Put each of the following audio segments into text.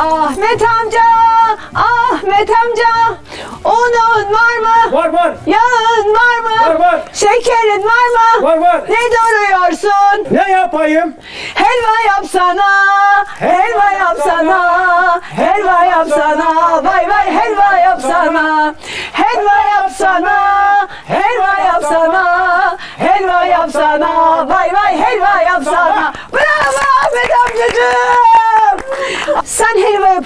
Ahmet amca, Ahmet amca. Unun var mı? Var var. Yağın var mı? Var, var. Şekerin var mı? Var var. Ne duruyorsun? Ne yapayım? Helva yapsana, helva yapsana, helva yapsana, vay vay helva yapsana, helva yapsana, helva yapsana, helva yapsana, vay vay helva yapsana. Bravo Ahmet amcacığım.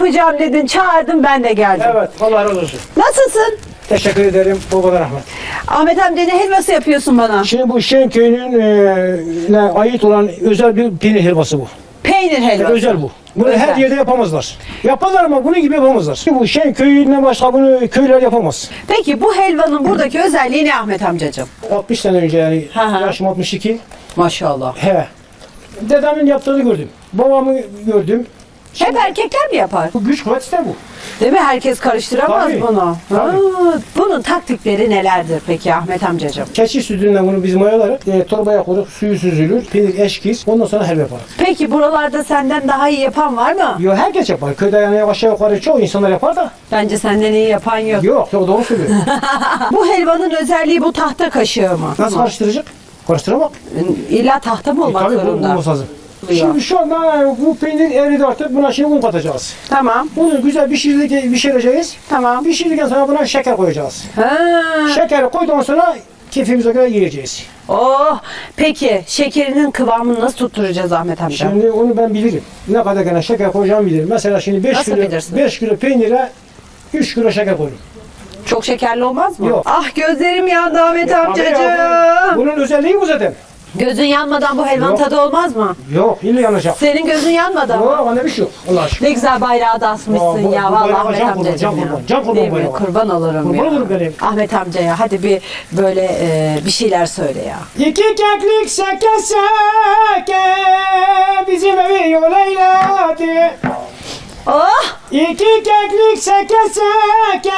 Yapacağım dedin, çağırdın ben de geldim. Evet. Allah razı olsun. Nasılsın? Teşekkür ederim. Bu kadar rahmet. Ahmet amca ne helvası yapıyorsun bana? Şimdi bu Şenköy'ün e, ne ait olan özel bir peynir helvası bu. Peynir helvası. Özel bu. Bunu Özel. her yerde yapamazlar. Yaparlar ama bunun gibi yapamazlar. Bu Şenköy'ünden başka bunu köyler yapamaz. Peki bu helvanın buradaki özelliği ne Ahmet amcacığım? 60 sene önce yani Hı hı. yaşım 62. Maşallah. He. Dedemin yaptığını gördüm. Babamı gördüm. Hep erkekler mi yapar? Bu güç kuvvet ister bu. Değil mi? Herkes karıştıramaz Tabii, bunu. tabii. Bunun taktikleri nelerdir peki Ahmet amcacığım? Keçi sütünden bunu biz mayalarız. E, torbaya koyduk, suyu süzülür, peynir eşkiz. Ondan sonra helva yaparız. Peki buralarda senden daha iyi yapan var mı? Yo herkes yapar. Köyde yani aşağı yukarı çoğu insanlar yapar da. Bence senden iyi yapan yok. Yok, yok doğru söylüyor. bu helvanın özelliği bu tahta kaşığı mı? Nasıl karıştıracak? Karıştıramak. İlla tahta mı E, olmak tabii bu zorunda? olması lazım. Ya. Şimdi şu anda e, bu peynir eridi artık buna şimdi un katacağız. Tamam, Bunu güzel pişirdik, pişireceğiz. tamam. Pişirdikten sonra buna şeker koyacağız. Ha. Şekeri koyduktan sonra keyfimize göre yiyeceğiz. Oh, peki şekerinin kıvamını nasıl tutturacağız Ahmet amca? Şimdi onu ben bilirim. Ne kadar gene şeker koyacağımı bilirim. Mesela şimdi 5 Nasıl kilo, bilirsin? 5 kilo peynire 3 kilo şeker koyurum. Çok şekerli olmaz mı? Yok. Ah gözlerim yandı Ahmet amcacığım. bunun özelliği bu zaten. Gözün yanmadan bu helvanın Yok. tadı olmaz mı? Yok, illa yanacak. Senin gözün yanmadı ama. Yok, bana bir şey yok. Allah aşkına. Ne güzel bayrağı da asmışsın Ya bu- ya bu vallahi bayrağa Ahmet can kurban, amcacığım can ya. kurban, can kurban Değil mi? bayrağa. Kurban olurum Kurban ya. olurum benim. Ahmet amcaya hadi bir böyle e, bir şeyler söyle ya. İki keklik seke seke bizim evi yol eyledi. Oh! İki keklik seke seke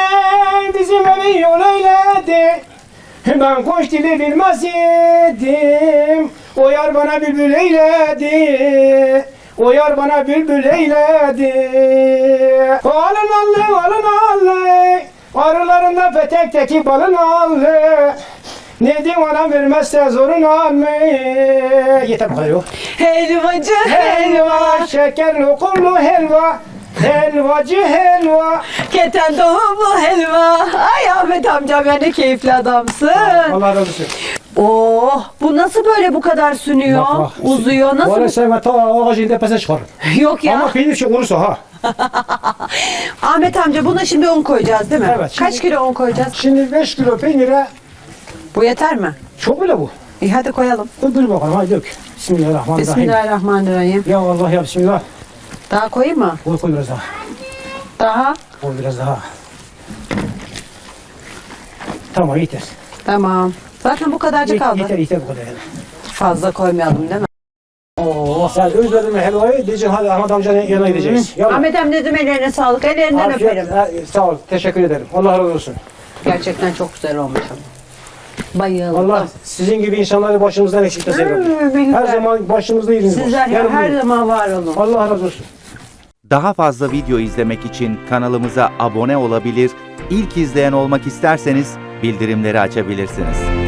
bizim evi yol. Ben kuş dili bilmez idim. O yar bana bülbül eyledi. O yar bana bülbül eyledi. Alın allı alın allı. Arılarında petekteki balın allı. Ne anam vermezse zorun alma. Yeter bu kadar yok. Helvacı Helva, şeker lokumlu helva. Helvacı helva. Keten tohumlu helva. Ahmet amcam ya ne keyifli adamsın. Allah razı olsun. Oh bu nasıl böyle bu kadar sünüyor? Bak, bak. Uzuyor Bu arada nasıl? sen ta ağacın tepesine çıkar. Yok ya. Ama peynir çok olursa ha. Ahmet amca buna şimdi un koyacağız değil mi? Evet, Kaç şimdi- kilo un koyacağız? Şimdi 5 kilo peynire Bu yeter mi? çok bile bu. İyi hadi koyalım. Dur, dur bakalım hadi dök. Bismillahirrahmanirrahim. Bismillahirrahmanirrahim. Ya Allah ya Bismillah. Daha koyayım mı? Koy koy biraz daha. Daha. Koy biraz daha. Tamam yeter. Tamam. Zaten bu kadarcık Yeter kaldı. yeter, yeter bu kadar yani. Fazla koymayalım değil mi? Oo, sen özledin mi helvayı diyeceksin hadi Ahmet amcanın yanına gideceğiz. Yallah. Ahmet amcacığım ellerine sağlık. Ellerinden Afiyet- öperim. ha, Sağ ol. Teşekkür ederim. Allah razı olsun. Gerçekten çok güzel olmuş ama. Bayıldım. Allah sizin gibi insanları başımızdan Rabbim. benim Her de. zaman başımızda yeriniz var. Sizler her, Yanımda- her zaman var olun. Allah razı olsun. Daha fazla video izlemek için kanalımıza abone olabilir, ilk izleyen olmak isterseniz bildirimleri açabilirsiniz.